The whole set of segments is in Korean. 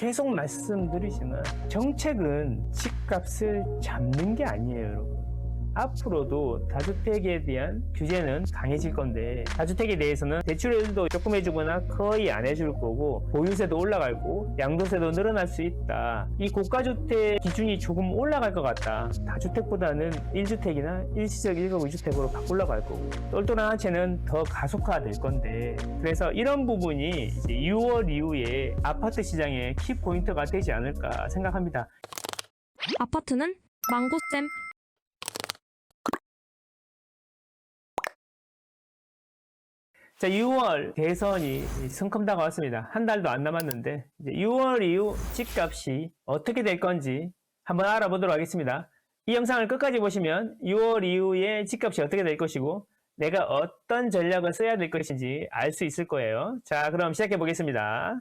계속 말씀드리지만 정책은 집값을 잡는 게 아니에요, 여러분. 앞으로도 다주택에 대한 규제는 강해질 건데 다주택에 대해서는 대출도 조금 해주거나 거의 안 해줄 거고 보유세도 올라갈 거고 양도세도 늘어날 수 있다. 이 고가주택 기준이 조금 올라갈 것 같다. 다주택보다는 1주택이나 일시적 1급 2주택으로 바꾸려고 할 거고 똘똘한 한채는 더 가속화될 건데 그래서 이런 부분이 이제 6월 이후에 아파트 시장의 키포인트가 되지 않을까 생각합니다. 아파트는 망고쌤 자, 6월 대선이 성큼 다가왔습니다. 한 달도 안 남았는데, 이제 6월 이후 집값이 어떻게 될 건지 한번 알아보도록 하겠습니다. 이 영상을 끝까지 보시면 6월 이후에 집값이 어떻게 될 것이고, 내가 어떤 전략을 써야 될 것인지 알 수 있을 거예요. 자, 그럼 시작해 보겠습니다.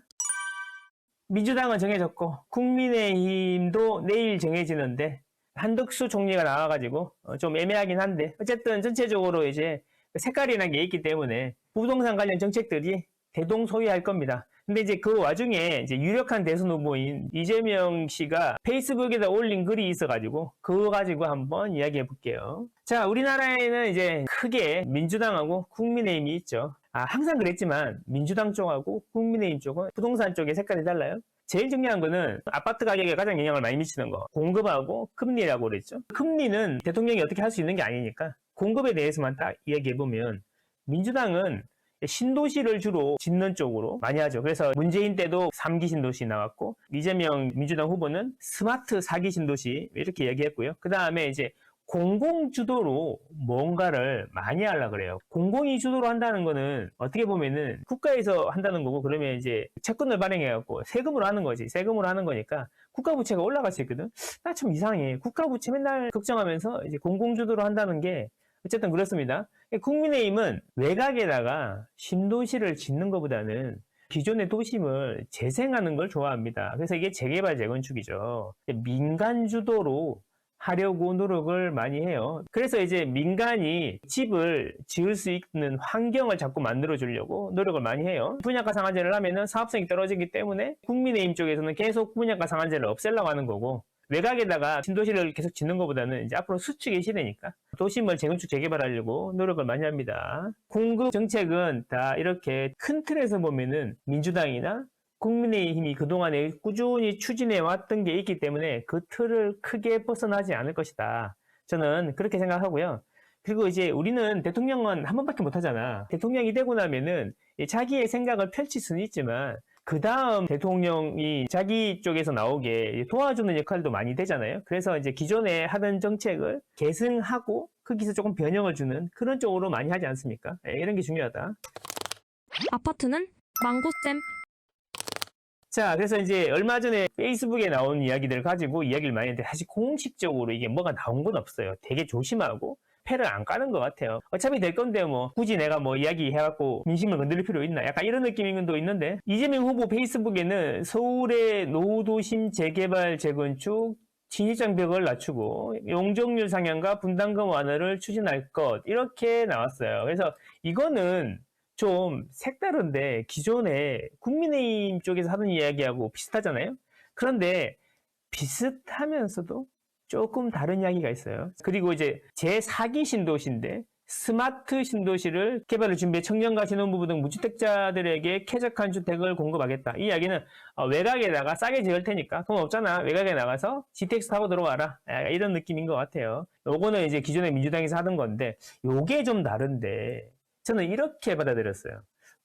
민주당은 정해졌고, 국민의힘도 내일 정해지는데, 한덕수 총리가 나와가지고 어, 좀 애매하긴 한데, 어쨌든 전체적으로 이제 색깔이라는 게 있기 때문에 부동산 관련 정책들이 대동소이할 겁니다. 근데 이제 그 와중에 이제 유력한 대선 후보인 이재명 씨가 페이스북에다 올린 글이 있어가지고 그거 가지고 한번 이야기해 볼게요. 자, 우리나라에는 이제 크게 민주당하고 국민의힘이 있죠. 아, 항상 그랬지만 민주당 쪽하고 국민의힘 쪽은 부동산 쪽의 색깔이 달라요. 제일 중요한 거는 아파트 가격에 가장 영향을 많이 미치는 거. 공급하고 금리라고 그랬죠. 금리는 대통령이 어떻게 할 수 있는 게 아니니까 공급에 대해서만 딱 이야기해보면 민주당은 신도시를 주로 짓는 쪽으로 많이 하죠. 그래서 문재인 때도 3기 신도시 나왔고 이재명 민주당 후보는 스마트 4기 신도시 이렇게 얘기했고요. 그 다음에 이제 공공 주도로 뭔가를 많이 하려 그래요. 공공이 주도로 한다는 거는 어떻게 보면은 국가에서 한다는 거고 그러면 이제 채권을 발행해 갖고 세금으로 하는 거지. 세금으로 하는 거니까 국가 부채가 올라갈 수 있거든. 나 참 이상해. 국가 부채 맨날 걱정하면서 이제 공공 주도로 한다는 게 어쨌든 그렇습니다. 국민의힘은 외곽에다가 신도시를 짓는 것보다는 기존의 도심을 재생하는 걸 좋아합니다. 그래서 이게 재개발 재건축이죠. 민간 주도로 하려고 노력을 많이 해요. 그래서 이제 민간이 집을 지을 수 있는 환경을 자꾸 만들어 주려고 노력을 많이 해요. 분양가 상한제를 하면은 사업성이 떨어지기 때문에 국민의힘 쪽에서는 계속 분양가 상한제를 없애려고 하는 거고 외곽에다가 신도시를 계속 짓는 것보다는 이제 앞으로 수축의 시대니까 도심을 재건축 재개발하려고 노력을 많이 합니다. 공급 정책은 다 이렇게 큰 틀에서 보면은 민주당이나 국민의힘이 그동안에 꾸준히 추진해 왔던 게 있기 때문에 그 틀을 크게 벗어나지 않을 것이다. 저는 그렇게 생각하고요. 그리고 이제 우리는 대통령은 한 번밖에 못 하잖아. 대통령이 되고 나면은 자기의 생각을 펼칠 수는 있지만 그 다음 대통령이 자기 쪽에서 나오게 도와주는 역할도 많이 되잖아요. 그래서 이제 기존에 하던 정책을 계승하고 거기서 조금 변형을 주는 그런 쪽으로 많이 하지 않습니까? 예, 이런 게 중요하다. 아파트는 망고쌤 자, 그래서 이제 얼마 전에 페이스북에 나온 이야기들을 가지고 이야기를 많이 했는데 사실 공식적으로 이게 뭐가 나온 건 없어요. 되게 조심하고 패를 안 까는 것 같아요. 어차피 될 건데 뭐 굳이 내가 뭐 이야기해갖고 민심을 건드릴 필요 있나? 약간 이런 느낌인 것도 있는데 이재명 후보 페이스북에는 서울의 노후도심 재개발 재건축 진입장 벽을 낮추고 용적률 상향과 분담금 완화를 추진할 것 이렇게 나왔어요. 그래서 이거는 좀 색다른데 기존에 국민의힘 쪽에서 하던 이야기하고 비슷하잖아요. 그런데 비슷하면서도 조금 다른 이야기가 있어요. 그리고 이제 제4기 신도시인데 스마트 신도시를 개발을 준비해 청년과 신혼부부 등 무주택자들에게 쾌적한 주택을 공급하겠다. 이 이야기는 어, 외곽에다가 싸게 지을 테니까 돈 없잖아. 외곽에 나가서 GTX 타고 들어와라. 약간 이런 느낌인 것 같아요. 요거는 이제 기존에 민주당에서 하던 건데 요게 좀 다른데 저는 이렇게 받아들였어요.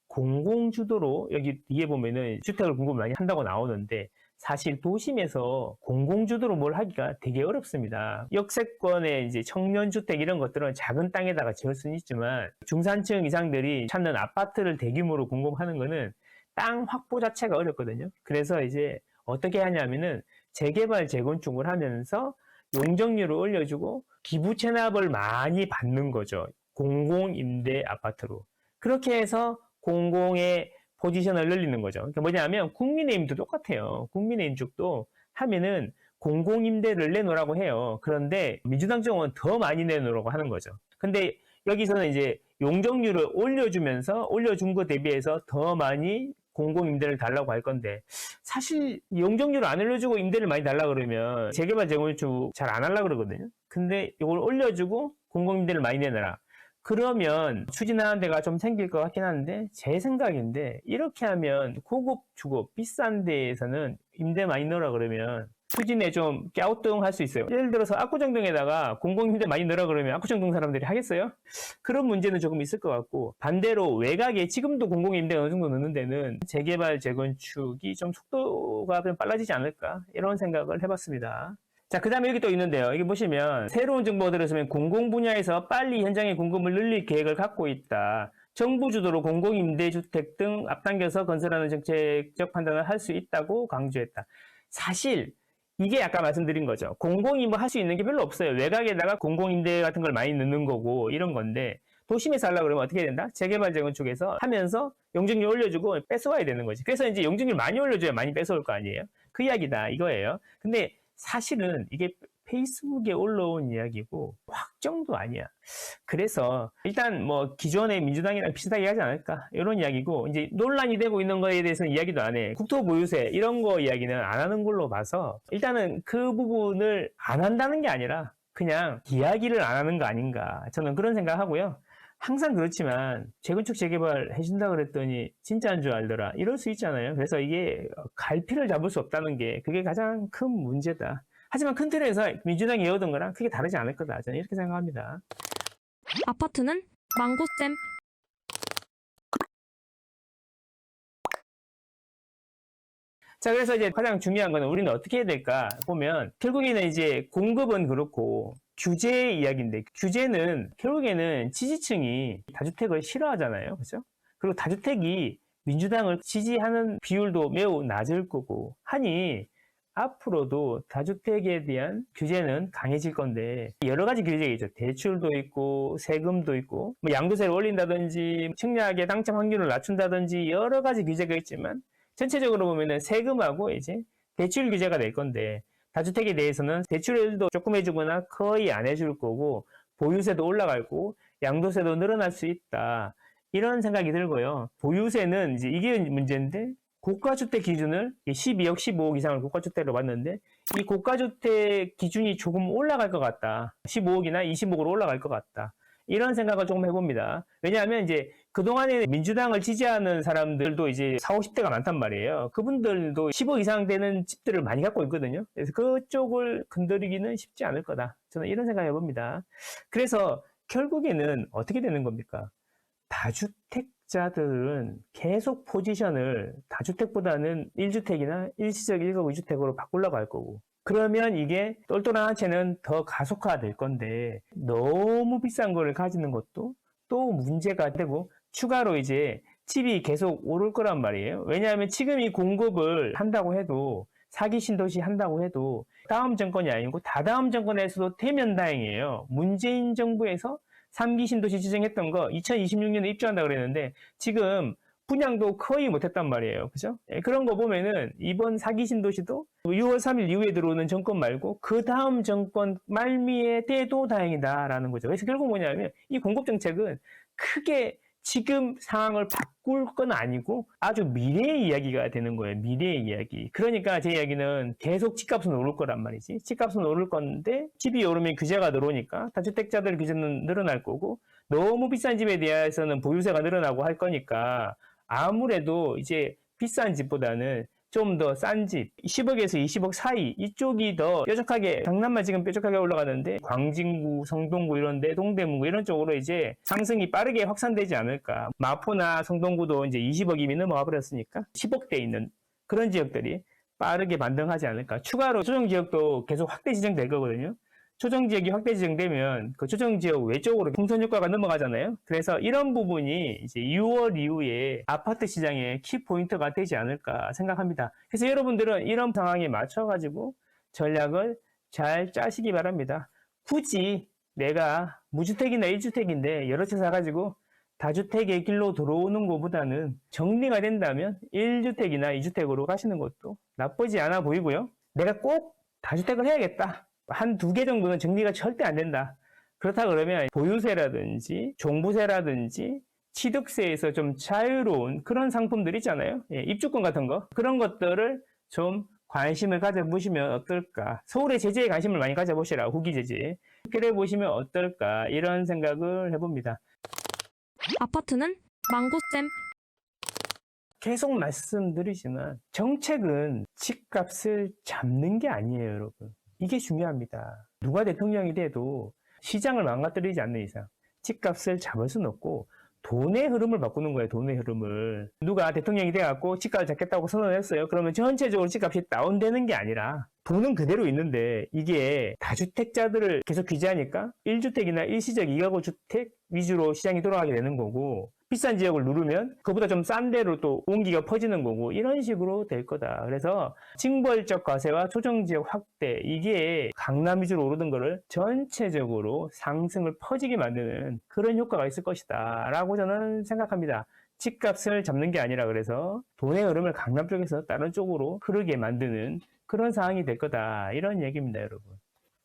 공공주도로 여기 뒤에 보면은 주택을 공급 많이 한다고 나오는데 사실 도심에서 공공주도로 뭘 하기가 되게 어렵습니다. 역세권의 이제 청년주택 이런 것들은 작은 땅에다가 지을 수는 있지만 중산층 이상들이 찾는 아파트를 대규모로 공급하는 거는 땅 확보 자체가 어렵거든요. 그래서 이제 어떻게 하냐면은 재개발 재건축을 하면서 용적률을 올려주고 기부 체납을 많이 받는 거죠. 공공임대 아파트로. 그렇게 해서 공공의 포지션을 늘리는 거죠. 그러니까 뭐냐면 국민의힘도 똑같아요. 국민의힘 쪽도 하면은 공공임대를 내놓으라고 해요. 그런데 민주당 쪽은 더 많이 내놓으라고 하는 거죠. 근데 여기서는 이제 용적률을 올려주면서 올려준 것 대비해서 더 많이 공공임대를 달라고 할 건데 사실 용적률을 안 올려주고 임대를 많이 달라 그러면 재개발 재건축 잘 안 하려 그러거든요. 근데 이걸 올려주고 공공임대를 많이 내놔라. 그러면 추진하는 데가 좀 생길 것 같긴 한데 제 생각인데 이렇게 하면 고급 주거 비싼 데에서는 임대 많이 넣으라 그러면 추진에 좀 갸우뚱할 수 있어요. 예를 들어서 압구정동에다가 공공임대 많이 넣으라 그러면 압구정동 사람들이 하겠어요? 그런 문제는 조금 있을 것 같고 반대로 외곽에 지금도 공공임대 어느 정도 넣는 데는 재개발 재건축이 좀 속도가 좀 빨라지지 않을까 이런 생각을 해봤습니다. 자, 그 다음에 여기 또 있는데요. 여기 보시면 새로운 정보가 들었으면 공공 분야에서 빨리 현장의 공급을 늘릴 계획을 갖고 있다. 정부 주도로 공공임대주택 등 앞당겨서 건설하는 정책적 판단을 할 수 있다고 강조했다. 사실 이게 아까 말씀드린 거죠. 공공이 뭐 할 수 있는 게 별로 없어요. 외곽에다가 공공임대 같은 걸 많이 넣는 거고 이런 건데 도심에서 하려고 그러면 어떻게 된다? 재개발 재건축에서 하면서 용적률 올려주고 뺏어와야 되는 거지. 그래서 이제 용적률 많이 올려줘야 많이 뺏어올 거 아니에요. 그 이야기다 이거예요. 근데 사실은 이게 페이스북에 올라온 이야기고 확정도 아니야. 그래서 일단 뭐 기존의 민주당이랑 비슷하게 하지 않을까 이런 이야기고 이제 논란이 되고 있는 거에 대해서는 이야기도 안 해. 국토보유세 이런 거 이야기는 안 하는 걸로 봐서 일단은 그 부분을 안 한다는 게 아니라 그냥 이야기를 안 하는 거 아닌가 저는 그런 생각하고요. 항상 그렇지만 재건축 재개발 해준다 그랬더니 진짜인 줄 알더라 이럴 수 있잖아요. 그래서 이게 갈피를 잡을 수 없다는 게 그게 가장 큰 문제다. 하지만 큰 틀에서 민주당이 해오던 거랑 크게 다르지 않을 거다. 저는 이렇게 생각합니다. 아파트는 망고쌤. 자, 그래서 이제 가장 중요한 거는 우리는 어떻게 해야 될까 보면 결국에는 이제 공급은 그렇고 규제 이야기인데 규제는 결국에는 지지층이 다주택을 싫어하잖아요. 그죠? 그리고 다주택이 민주당을 지지하는 비율도 매우 낮을 거고 하니 앞으로도 다주택에 대한 규제는 강해질 건데 여러 가지 규제가 있죠. 대출도 있고 세금도 있고 뭐 양도세를 올린다든지 청약의 당첨 확률을 낮춘다든지 여러 가지 규제가 있지만 전체적으로 보면은 세금하고 이제 대출 규제가 될 건데 다주택에 대해서는 대출도 조금 해주거나 거의 안 해줄 거고 보유세도 올라갈 거고 양도세도 늘어날 수 있다 이런 생각이 들고요. 보유세는 이제 이게 문제인데 고가주택 기준을 12억, 15억 이상을 고가주택으로 봤는데 이 고가주택 기준이 조금 올라갈 것 같다. 15억이나 20억으로 올라갈 것 같다. 이런 생각을 조금 해봅니다. 왜냐하면 이제 그동안에 민주당을 지지하는 사람들도 이제 40, 50대가 많단 말이에요. 그분들도 10억 이상 되는 집들을 많이 갖고 있거든요. 그래서 그쪽을 건드리기는 쉽지 않을 거다. 저는 이런 생각 해봅니다. 그래서 결국에는 어떻게 되는 겁니까? 다주택자들은 계속 포지션을 다주택보다는 1주택이나 일시적 1급 2주택으로 바꾸려고 할 거고 그러면 이게 똘똘한 한채는 더 가속화될 건데 너무 비싼 거를 가지는 것도 또 문제가 되고 추가로 이제 집이 계속 오를 거란 말이에요. 왜냐하면 지금 이 공급을 한다고 해도 사기 신도시 한다고 해도 다음 정권이 아니고 다다음 정권에서도 되면 다행이에요. 문재인 정부에서 3기 신도시 지정했던 거 2026년에 입주한다 그랬는데 지금 분양도 거의 못했단 말이에요. 그죠? 예, 그런 거 보면은 이번 사기 신도시도 6월 3일 이후에 들어오는 정권 말고 그 다음 정권 말미에 돼도 다행이다라는 거죠. 그래서 결국 뭐냐면 이 공급 정책은 크게 지금 상황을 바꿀 건 아니고 아주 미래의 이야기가 되는 거예요. 미래의 이야기. 그러니까 제 이야기는 계속 집값은 오를 거란 말이지. 집값은 오를 건데 집이 오르면 규제가 늘어오니까 다주택자들 규제는 늘어날 거고 너무 비싼 집에 대해서는 보유세가 늘어나고 할 거니까 아무래도 이제 비싼 집보다는 좀 더 싼 집, 10억에서 20억 사이 이쪽이 더 뾰족하게 강남만 지금 뾰족하게 올라가는데 광진구, 성동구 이런데 동대문구 이런 쪽으로 이제 상승이 빠르게 확산되지 않을까. 마포나 성동구도 이제 20억 이미 넘어가 버렸으니까 10억대 있는 그런 지역들이 빠르게 반등하지 않을까. 추가로 조정 지역도 계속 확대 지정될 거거든요. 조정 지역이 확대 지정되면 그 조정 지역 외쪽으로 풍선 효과가 넘어가잖아요. 그래서 이런 부분이 이제 6월 이후에 아파트 시장의 키 포인트가 되지 않을까 생각합니다. 그래서 여러분들은 이런 상황에 맞춰 가지고 전략을 잘 짜시기 바랍니다. 굳이 내가 무주택이나 1주택인데 여러 채 사가지고 다주택의 길로 들어오는 것보다는 정리가 된다면 1주택이나 2주택으로 가시는 것도 나쁘지 않아 보이고요. 내가 꼭 다주택을 해야겠다. 한 두 개 정도는 정리가 절대 안 된다. 그렇다 그러면 보유세라든지 종부세라든지 취득세에서 좀 자유로운 그런 상품들 있잖아요. 예, 입주권 같은 거. 그런 것들을 좀 관심을 가져보시면 어떨까. 서울의 제재에 관심을 많이 가져보시라. 후기 제재. 그래 보시면 어떨까. 이런 생각을 해봅니다. 아파트는 망고쌤. 계속 말씀드리지만 정책은 집값을 잡는 게 아니에요, 여러분. 이게 중요합니다. 누가 대통령이 돼도 시장을 망가뜨리지 않는 이상 집값을 잡을 수는 없고 돈의 흐름을 바꾸는 거예요, 돈의 흐름을. 누가 대통령이 돼갖고 집값을 잡겠다고 선언을 했어요. 그러면 전체적으로 집값이 다운되는 게 아니라 돈은 그대로 있는데 이게 다주택자들을 계속 규제하니까 1주택이나 일시적 이가구 주택 위주로 시장이 돌아가게 되는 거고 비싼 지역을 누르면 그보다 좀 싼 데로 또 온기가 퍼지는 거고 이런 식으로 될 거다. 그래서 징벌적 과세와 조정 지역 확대 이게 강남 위주로 오르던 거를 전체적으로 상승을 퍼지게 만드는 그런 효과가 있을 것이다. 라고 저는 생각합니다. 집값을 잡는 게 아니라 그래서 돈의 흐름을 강남 쪽에서 다른 쪽으로 흐르게 만드는 그런 상황이 될 거다. 이런 얘기입니다, 여러분.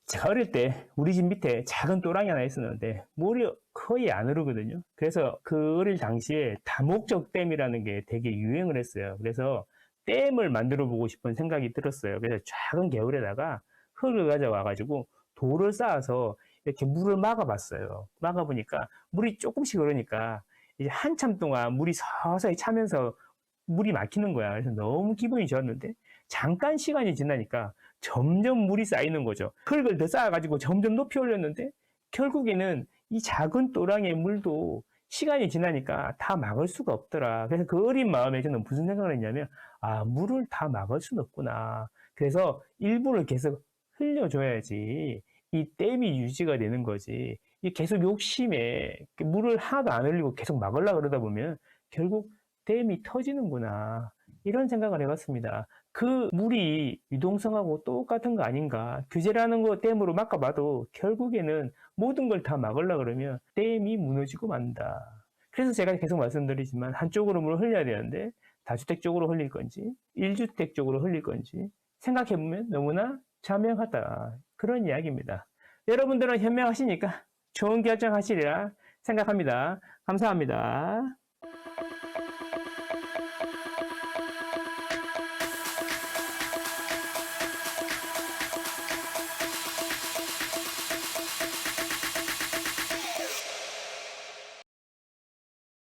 제가 어릴 때 우리 집 밑에 작은 또랑이 하나 있었는데 물이 거의 안 흐르거든요. 그래서 그 어릴 당시에 다목적 댐이라는 게 되게 유행을 했어요. 그래서 댐을 만들어 보고 싶은 생각이 들었어요. 그래서 작은 개울에다가 흙을 가져와 가지고 돌을 쌓아서 이렇게 물을 막아봤어요. 막아보니까 물이 조금씩 흐르니까 이제 한참 동안 물이 서서히 차면서 물이 막히는 거야. 그래서 너무 기분이 좋았는데 잠깐 시간이 지나니까 점점 물이 쌓이는 거죠. 흙을 더 쌓아가지고 점점 높이 올렸는데 결국에는 이 작은 또랑의 물도 시간이 지나니까 다 막을 수가 없더라. 그래서 그 어린 마음에 저는 무슨 생각을 했냐면, 아, 물을 다 막을 수는 없구나. 그래서 일부를 계속 흘려줘야지 이 댐이 유지가 되는 거지. 이 계속 욕심에 물을 하나도 안 흘리고 계속 막으려 그러다 보면 결국 댐이 터지는구나. 이런 생각을 해봤습니다. 그 물이 유동성하고 똑같은 거 아닌가. 규제라는 거 댐으로 막아봐도 결국에는 모든 걸 다 막으려 그러면 댐이 무너지고 만다. 그래서 제가 계속 말씀드리지만 한쪽으로 물을 흘려야 되는데 다주택 쪽으로 흘릴 건지 1주택 쪽으로 흘릴 건지 생각해보면 너무나 자명하다. 그런 이야기입니다. 여러분들은 현명하시니까 좋은 결정 하시리라 생각합니다. 감사합니다.